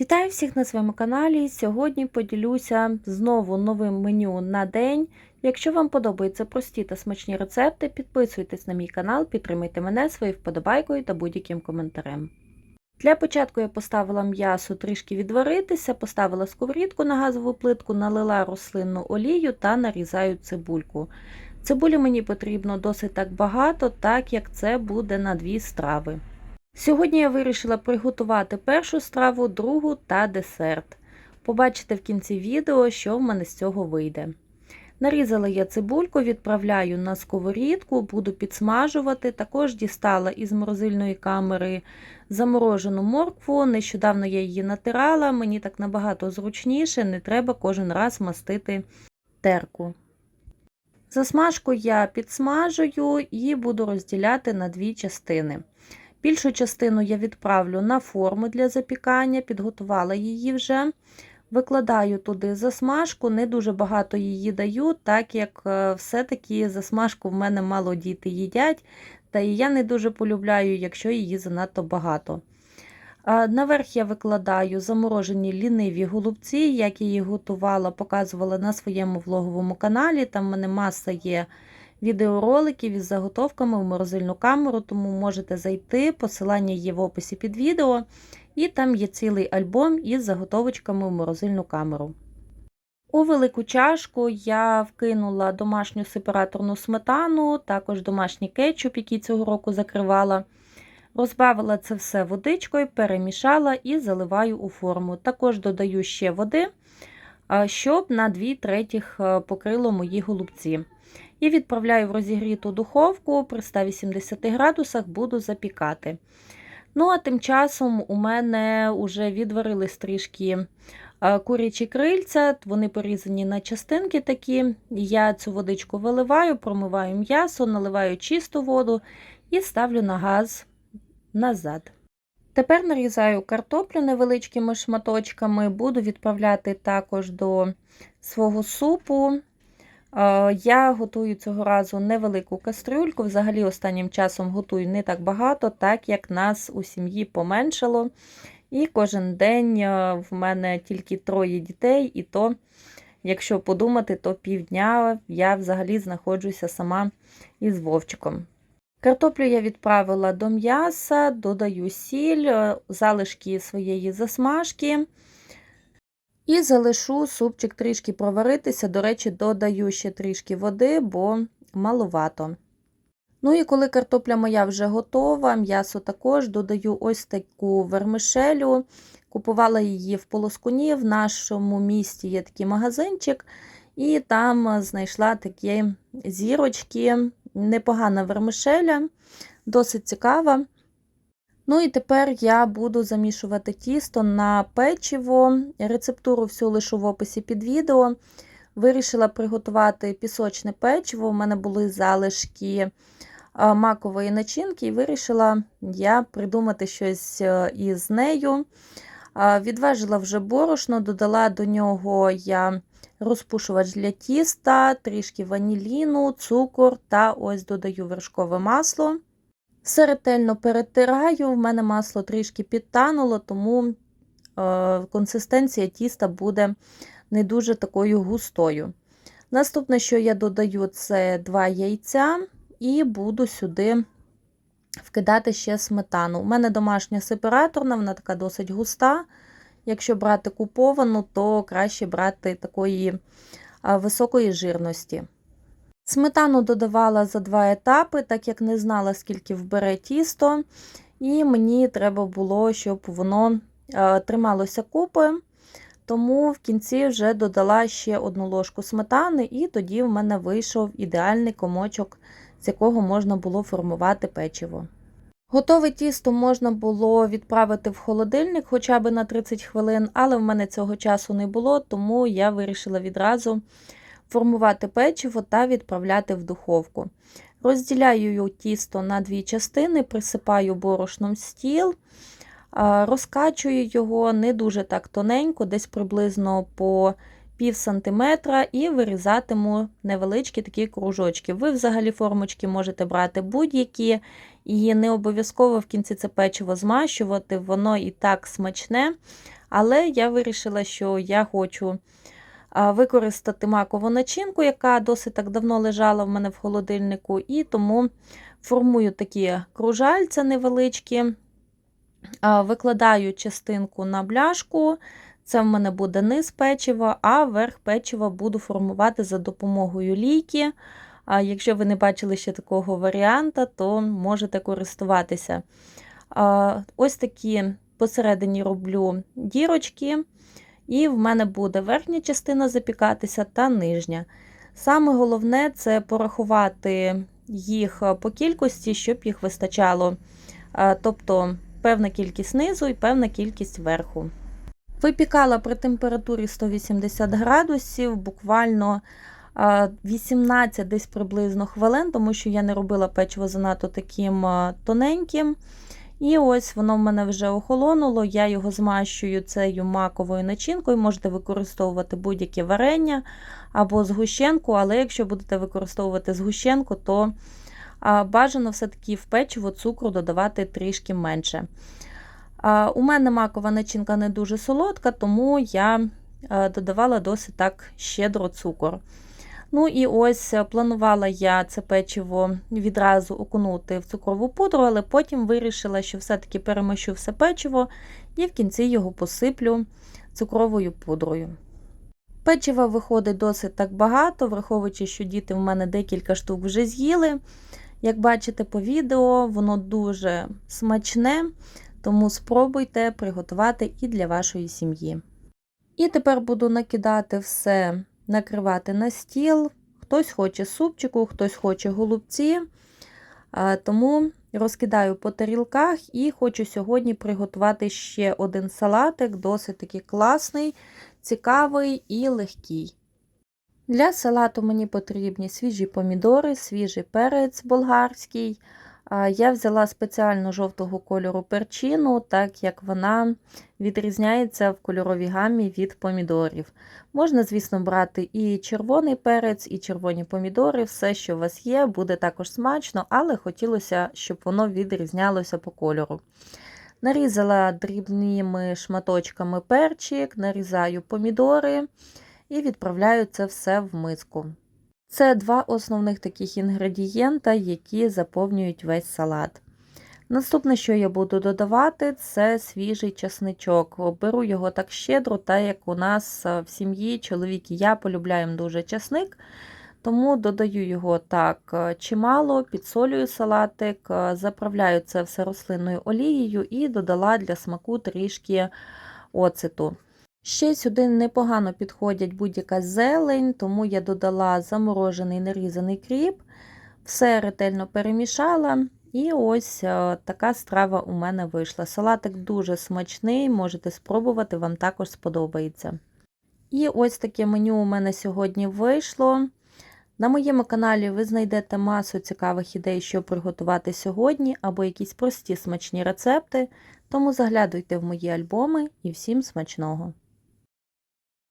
Вітаю всіх на своєму каналі. Сьогодні поділюся знову новим меню на день. Якщо вам подобаються прості та смачні рецепти, підписуйтесь на мій канал, підтримайте мене своєю вподобайкою та будь-яким коментарем. Для початку я поставила м'ясо трішки відваритися, поставила сковорідку на газову плитку, налила рослинну олію та нарізаю цибульку. Цибулі мені потрібно досить так багато, так як це буде на дві страви. Сьогодні я вирішила приготувати першу страву, другу та десерт. Побачите в кінці відео, що в мене з цього вийде. Нарізала я цибульку, відправляю на сковорідку, буду підсмажувати. Також дістала із морозильної камери заморожену моркву. Нещодавно я її натирала, мені так набагато зручніше, не треба кожен раз мастити терку. Засмажку я підсмажую і буду розділяти на дві частини. Більшу частину я відправлю на форму для запікання, підготувала її вже. Викладаю туди засмажку, не дуже багато її даю, так як все-таки засмажку в мене мало діти їдять, та і я не дуже полюбляю, якщо її занадто багато. Наверх я викладаю заморожені ліниві голубці, як я їх готувала, показувала на своєму влоговому каналі. Там в мене маса є відеороликів із заготовками в морозильну камеру, тому можете зайти, посилання є в описі під відео, і там є цілий альбом із заготовочками в морозильну камеру. У велику чашку я вкинула домашню сепараторну сметану, також домашній кетчуп, який цього року закривала. Розбавила це все водичкою, перемішала і заливаю у форму. Також додаю ще води, щоб на 2 третіх покрило мої голубці. І відправляю в розігріту духовку при 180 градусах буду запікати. Ну, а тим часом у мене вже відварились трішки курячі крильця, вони порізані на частинки такі. Я цю водичку виливаю, промиваю м'ясо, наливаю чисту воду і ставлю на газ назад. Тепер нарізаю картоплю невеличкими шматочками, буду відправляти також до свого супу. Я готую цього разу невелику кастрюльку. Взагалі, останнім часом готую не так багато, так як нас у сім'ї поменшало. І кожен день в мене тільки троє дітей, і то, якщо подумати, то півдня я взагалі знаходжуся сама із вовчиком. Картоплю я відправила до м'яса, додаю сіль, залишки своєї засмажки. І залишу супчик трішки проваритися. До речі, додаю ще трішки води, бо маловато. Ну і коли картопля моя вже готова, м'ясо також додаю ось таку вермишелю. Купувала її в полоскуні. В нашому місті є такий магазинчик, і там знайшла такі зірочки, непогана вермишеля, досить цікава. Ну і тепер я буду замішувати тісто на печиво. Рецептуру всю лишу в описі під відео. Вирішила приготувати пісочне печиво. У мене були залишки макової начинки, і вирішила я придумати щось е, із нею. Відважила вже борошно, додала до нього я розпушувач для тіста, трішки ваніліну, цукор та ось додаю вершкове масло. Все ретельно перетираю, в мене масло трішки підтануло, тому е, консистенція тіста буде не дуже такою густою. Наступне, що я додаю, це 2 яйця, і буду сюди вкидати ще сметану. У мене домашня сепараторна, вона така досить густа. Якщо брати куповану, то краще брати такої високої жирності. Сметану додавала за два етапи, так як не знала, скільки вбере тісто, і мені треба було, щоб воно трималося купи. Тому в кінці вже додала ще одну ложку сметани, і тоді в мене вийшов ідеальний комочок, з якого можна було формувати печиво. Готове тісто можна було відправити в холодильник хоча б на 30 хвилин, але в мене цього часу не було, тому я вирішила відразу формувати печиво та відправляти в духовку. Розділяю тісто на дві частини, присипаю борошном стіл, розкачую його не дуже так тоненько, десь приблизно по пів сантиметра, і вирізатиму невеличкі такі кружочки. Ви взагалі формочки можете брати будь-які, і не обов'язково в кінці це печиво змащувати, воно і так смачне. Але я вирішила, що я хочу використати макову начинку, яка досить так давно лежала в мене в холодильнику, і тому формую такі кружальця невеличкі, викладаю частинку на бляшку. Це в мене буде низ печива, а верх печива буду формувати за допомогою лійки. А якщо ви не бачили ще такого варіанта, то можете користуватися. Ось такі посередині роблю дірочки, і в мене буде верхня частина запікатися та нижня. Саме головне це порахувати їх по кількості, щоб їх вистачало. Тобто певна кількість низу і певна кількість верху. Випікала при температурі 180 градусів, буквально 18 десь приблизно хвилин, тому що я не робила печиво занадто таким тоненьким. І ось воно в мене вже охолонуло, я його змащую цією маковою начинкою. Можете використовувати будь-яке варення або згущенку, але якщо будете використовувати згущенку, то бажано все-таки в печиво цукру додавати трішки менше. У мене макова начинка не дуже солодка, тому я додавала досить так щедро цукор. Ну і ось планувала я це печиво відразу окунути в цукрову пудру, але потім вирішила, що все-таки перемощу все печиво і в кінці його посиплю цукровою пудрою. Печива виходить досить так багато, враховуючи, що діти в мене декілька штук вже з'їли. Як бачите по відео, воно дуже смачне, тому спробуйте приготувати і для вашої сім'ї. І тепер буду накидати все, накривати на стіл. Хтось хоче супчику, хтось хоче голубці. Тому розкидаю по тарілках і хочу сьогодні приготувати ще один салатик, досить такий класний, цікавий і легкий. Для салату мені потрібні свіжі помідори, свіжий перець болгарський. Я взяла спеціально жовтого кольору перчину, так як вона відрізняється в кольоровій гамі від помідорів. Можна, звісно, брати і червоний перець, і червоні помідори, все, що у вас є, буде також смачно, але хотілося, щоб воно відрізнялося по кольору. Нарізала дрібними шматочками перчик, нарізаю помідори і відправляю це все в миску. Це два основних таких інгредієнта, які заповнюють весь салат. Наступне, що я буду додавати, це свіжий часничок. Беру його так щедро, так як у нас в сім'ї чоловік і я полюбляємо дуже часник, тому додаю його так чимало, підсолюю салатик, заправляю це все рослинною олією і додала для смаку трішки оцету. Ще сюди непогано підходять будь-яка зелень, тому я додала заморожений нарізаний кріп, все ретельно перемішала. І ось е, така страва у мене вийшла. Салатик дуже смачний, можете спробувати, вам також сподобається. І ось таке меню у мене сьогодні вийшло. На моєму каналі ви знайдете масу цікавих ідей, що приготувати сьогодні, або якісь прості смачні рецепти, тому заглядуйте в мої альбоми і всім смачного!